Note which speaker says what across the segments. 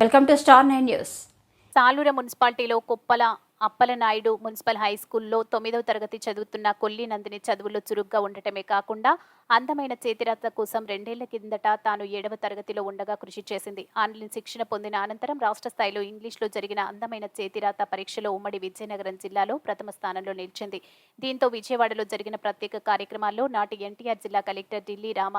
Speaker 1: Welcome to star nine news.
Speaker 2: Salura మున్సిపాలిటీలో కుప్పల Appalanaidu municipal high స్కూల్లో తొమ్మిదవ తరగతి చదువుతున్న కొల్లి నందిని చదువుల్లో చురుగ్గా ఉండటమే కాకుండా అందమైన చేతిరాత కోసం రెండేళ్ళ కిందట తాను ఏడవ తరగతిలో ఉండగా కృషి చేసింది. ఆన్లైన్ శిక్షణ పొందిన అనంతరం రాష్ట్ర స్థాయిలో ఇంగ్లీష్లో జరిగిన అందమైన చేతిరాత పరీక్షలో ఉమ్మడి విజయనగరం జిల్లాలో ప్రథమ స్థానంలో నిలిచింది. దీంతో విజయవాడలో జరిగిన ప్రత్యేక కార్యక్రమాల్లో నాటి ఎన్టీఆర్ జిల్లా కలెక్టర్ ఢిల్లీ రామ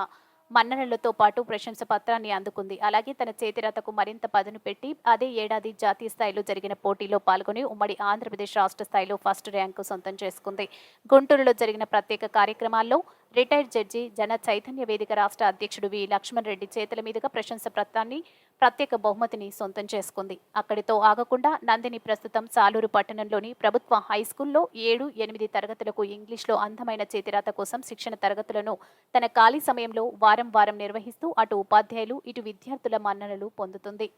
Speaker 2: మన్ననలతో పాటు ప్రశంస పత్రాన్ని అందుకుంది. అలాగే తన చేతిరతకు మరింత పదును పెట్టి అదే ఏడాది జాతీయ స్థాయిలో జరిగిన పోటీలో పాల్గొని ఉమ్మడి ఆంధ్రప్రదేశ్ రాష్ట్ర స్థాయిలో ఫస్ట్ ర్యాంకు సొంతం చేసుకుంది. గుంటూరులో జరిగిన ప్రత్యేక కార్యక్రమాల్లో రిటైర్డ్ జడ్జి జన చైతన్య వేదిక రాష్ట్ర అధ్యక్షుడు వి లక్ష్మణ్ రెడ్డి చేతుల మీదుగా ప్రశంస పత్రాన్ని ప్రత్యేక బహుమతిని సొంతం చేసుకుంది. అక్కడితో ఆగకుండా నందిని ప్రస్తుతం సాలూరు పట్టణంలోని ప్రభుత్వ హై స్కూల్లో ఏడు ఎనిమిది తరగతులకు ఇంగ్లీష్లో అందమైన చేతిరాత కోసం శిక్షణ తరగతులను తన ఖాళీ సమయంలో వారం వారం నిర్వహిస్తూ అటు ఉపాధ్యాయులు ఇటు విద్యార్థుల మన్ననలు పొందుతుంది.